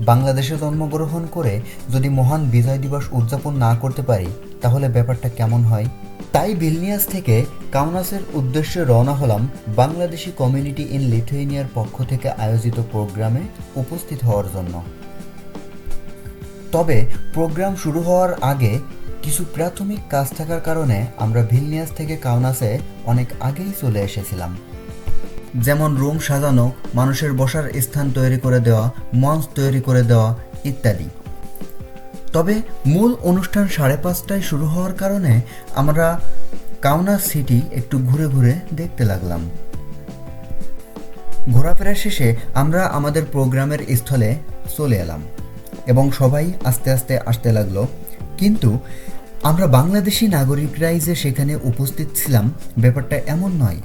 বাংলাদেশে। জন্মগ্রহণ করে যদি মহান বিজয় দিবস উদযাপন না করতে পারি, তাহলে ব্যাপারটা কেমন হয়? তাই বিলনিয়াস থেকে কাউনাসের উদ্দেশ্যে রওনা হলাম বাংলাদেশি কমিউনিটি ইন লিথুয়েনিয়ার পক্ষ থেকে আয়োজিত প্রোগ্রামে উপস্থিত হওয়ার জন্য। তবে প্রোগ্রাম শুরু হওয়ার আগে কিছু প্রাথমিক কাজ থাকার কারণে আমরা ভিলনিয়াস থেকে কাউনাসে অনেক আগেই চলে এসেছিলাম। যেমন রুম সাজানো, মানুষের বসার স্থান তৈরি করে দেওয়া, মঞ্চ তৈরি করে দেওয়া ইত্যাদি। তবে মূল অনুষ্ঠান সাড়ে পাঁচটায় শুরু হওয়ার কারণে আমরা কাউনা সিটি একটু ঘুরে ঘুরে দেখতে লাগলাম। ঘোরাফেরা শেষে আমরা আমাদের প্রোগ্রামের স্থলে চলে এলাম এবং সবাই আস্তে আস্তে আসতে লাগল। কিন্তু আমরা বাংলাদেশি নাগরিকরাই যে সেখানে উপস্থিত ছিলাম, ব্যাপারটা এমন নয়।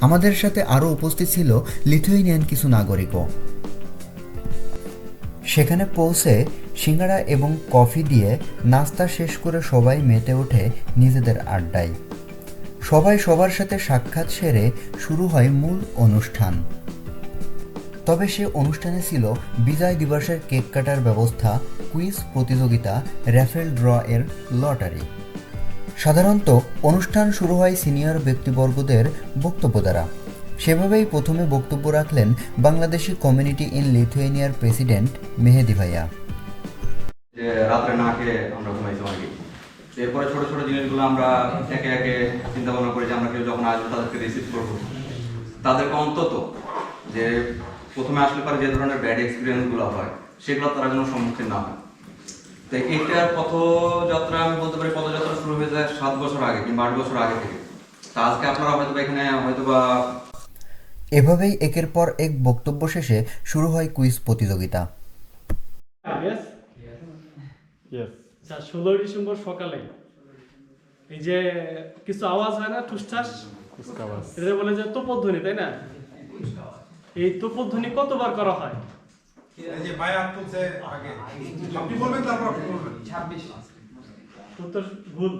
আমাদের সাথে আরও উপস্থিত ছিল লিথুয়েনিয়ান কিছু নাগরিকও। সেখানে পৌঁছে সিঙ্গারা এবং কফি দিয়ে নাস্তা শেষ করে সবাই মেতে ওঠে নিজেদের আড্ডায়। সবাই সবার সাথে সাক্ষাৎ সেরে শুরু হয় মূল অনুষ্ঠান। তবে সে অনুষ্ঠানে ছিল বিজয় দিবসের কেক কাটার ব্যবস্থা, কুইজ প্রতিযোগিতা, র্যাফেল ড্র এর লটারি। সাধারণত অনুষ্ঠান শুরু হয় সিনিয়র ব্যক্তিবর্গদের বক্তব্য দ্বারা। সেভাবেই প্রথমে বক্তব্য রাখলেন বাংলাদেশি কমিউনিটি ইন লিথুয়েনিয়ার প্রেসিডেন্ট মেহেদি ভাইয়া। রাত্রে না খেয়ে আমরা ঘুমাইছি অনেকেই। তো এরপরে ছোট ছোট জিনিসগুলো আমরা একে একে চিন্তা ভাবনা করি যে আমরা কেউ যখন আসবে তাদেরকে রিসিভ করব। তাদেরকে অন্তত যে প্রথমে আসলে পরে যে ধরনের ব্যাড এক্সপিরিয়েন্সগুলো হয়, সেগুলো তারা যেন সম্মুখীন না হয়। তো এইটার পথযাত্রা আমি বলতে পারি পথযাত্রা শুরু হয়ে যায় সাত বছর আগে কিংবা আট বছর আগে থেকে। তা আজকে আপনারা হয়তো এখানে হয়তো বা এভাবেই একের পর এক বক্তব্য শেষে শুরু হয় কুইজ প্রতিযোগিতা. আচ্ছা ষোলোই ডিসেম্বর সকালে। এই যে কিছু আওয়াজ হয় না ঠুসঠাস. এটা বলে যে তোপধ্বনি তাই না? এই তোপধ্বনি কতবার করা হয়? যে বায়াত তুলছে আগে। আপনি বলবেন তারপর আপনি বলবেন। উত্তর ভুল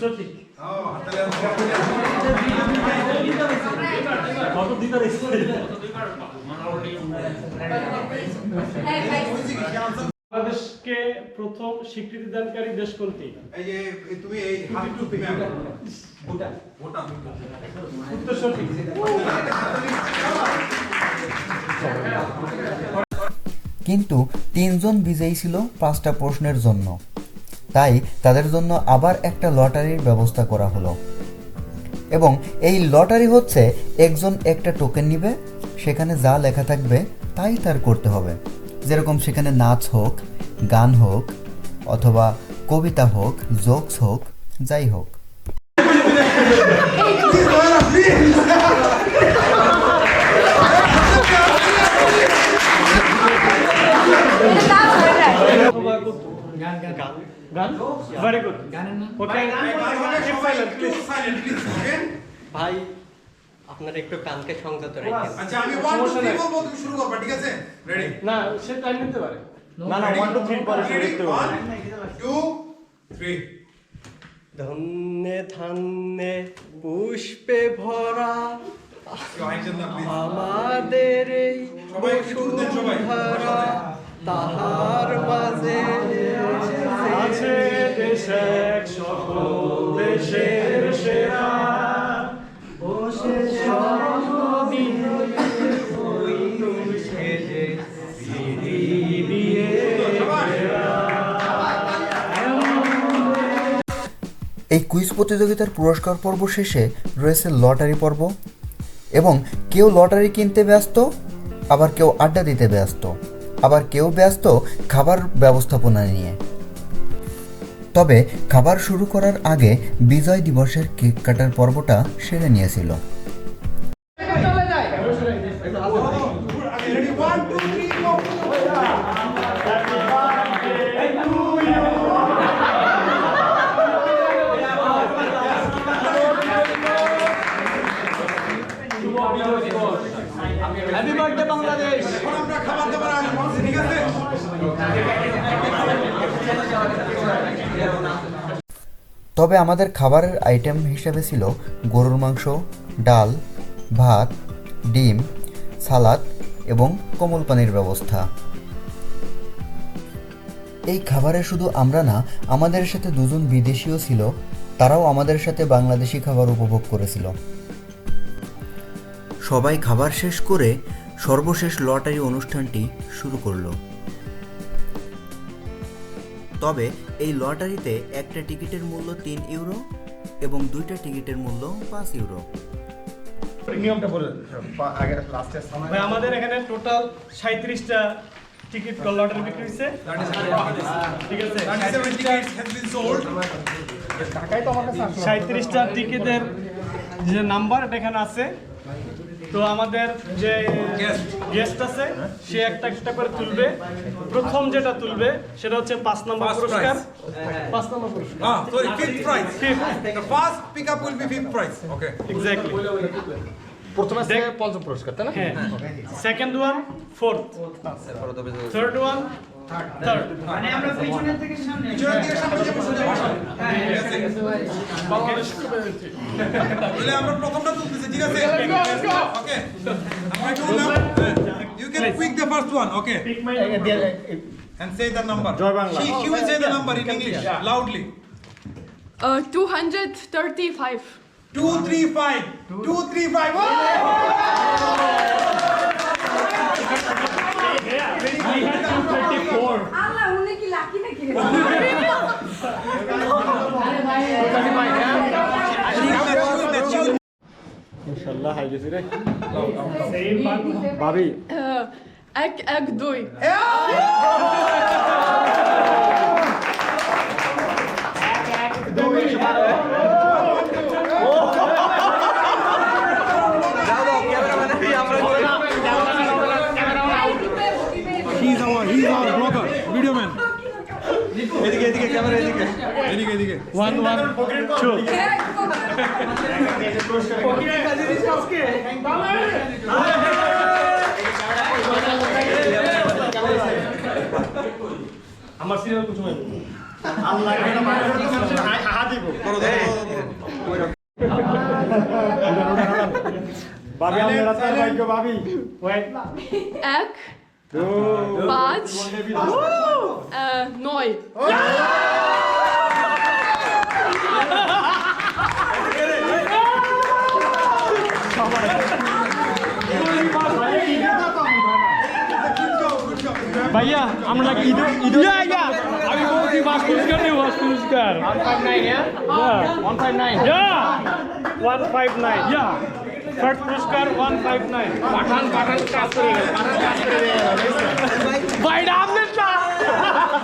সঠিক কত বাংলাদেশকে প্রথম স্বীকৃতি দানকারী দেশ কোনটি? এই যে তুমি এই হাত তুমি কিন্তু তিনজন বিজয়ী ছিল পাঁচটা প্রশ্নের জন্য। তাই তাদের জন্য আবার একটা লটারির ব্যবস্থা করা হলো। এবং এই লটারি হচ্ছে একজন একটা টোকেন নিবে, সেখানে যা লেখা থাকবে তাই তার করতে হবে। যেরকম সেখানে নাচ হোক, গান হোক, অথবা কবিতা হোক, জোকস হোক, যাই হোক। ভেরি গুড ভাই আপনার একটু কানকে সংযত রেখেন। আচ্ছা আমি 1 2 3 বলব তুমি শুরু করবে ঠিক আছে? রেডি না সে টাইম নিতে পারে। না না ওয়ান টু থ্রি পরে শুরু করতে হবে 1 2 3 ধন্যে ধান্যে পুষ্পে ভরা আমাদের এই। বসুন্ধরা তাহার মাঝে আছে দেশ এক সকল দেশের সেরা এই কুইজ প্রতিযোগিতার পুরস্কার পর্ব শেষে রয়েছে লটারি পর্ব। এবং কেউ লটারি কিনতে ব্যস্ত, আবার কেউ আড্ডা দিতে ব্যস্ত, আবার কেউ ব্যস্ত খাবার ব্যবস্থাপনা নিয়ে। তবে খাবার শুরু করার আগে বিজয় দিবসের কেক কাটার পর্বটা সেরে নিয়েছিল। তবে আমাদের খাবারের আইটেম হিসেবে ছিল গরুর মাংস, ডাল, ভাত, ডিম, সালাদ এবং কোমল পানির ব্যবস্থা। এই খাবারে শুধু আমরা না, আমাদের সাথে দুজন বিদেশিও ছিল, তারাও আমাদের সাথে বাংলাদেশি খাবার উপভোগ করেছিল। সবাই খাবার শেষ করে সর্বশেষ লটারি অনুষ্ঠানটি শুরু করল। তবে এই লটারিতে একটা টিকিটের মূল্য তিন ইউরো এবং দুইটা টিকিটের মূল্য পাঁচ ইউরো। নিয়মটা বলে ভাই আমাদের এখানে টোটাল সাঁত্রিশটা টিকিট লটারি বিক্রি হয়েছে। ঠিক আছে? 37 tickets has been sold. সাঁত্রিশটা টিকিটের যে নাম্বার এটা এখানে আছে। তো আমাদের যে গেস্ট আছে সে একটা একটা করে তুলবে। প্রথম যেটা তুলবে সেটা হচ্ছে পাঁচ নম্বর পুরস্কার। পাঁচ নম্বর পুরস্কার। Fifth prize. Okay. এক্স্যাক্টলি প্রথমে আছে পঞ্চম পুরস্কার তাই না? হ্যাঁ। Second one fourth third one third পিছনের দিকে সামনে যে বসে যাব। তাহলে আমরা প্রথমটা তুলতেছি, ঠিক আছে? Okay. আমরা একটু বললাম, হ্যাঁ। You can pick the first one, okay? And say the number. Joy Bangla. She, she will say the number in English, loudly. Uh, 235. Two, three, five. ইনশাআল্লাহ হাই গেছি রে ভাবি এক এক দুই He's our, he's our blogger, video man. এদিকে এদিকে camera এদিকে। এদিকে এদিকে। ওয়ান ওয়ান টু আমার সিরিয়াল কিছু নাই ভাবি আমরা রাস্তায় ভাগ্য ভাবি এক পাঁচ uh, নয় ভাইয়া আমরা নাকি ঈদ ঈদ ইয়া ইয়া আমি বলছি বাস পুরস্কার নেই বাস পুরস্কার 159 ইয়া 159 ইয়া 159 ইয়া থার্ড পুরস্কার 159 পাঠান পাঠান কাজ করে গেল পাঠান কাজ করে গেল ভাই আপনি না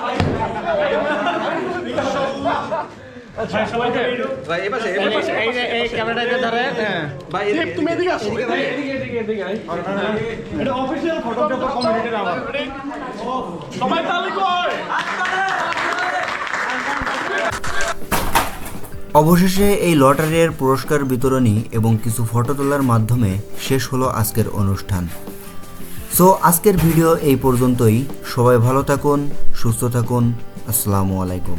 ভাই সবাই সবাই তালি কর। অবশেষে এই লটারির পুরস্কার বিতরণী এবং কিছু ফটো তোলার মাধ্যমে শেষ হলো আজকের অনুষ্ঠান। সো আজকের ভিডিও এই পর্যন্তই। সবাই ভালো থাকুন সুস্থ থাকুন। আসসালামু আলাইকুম।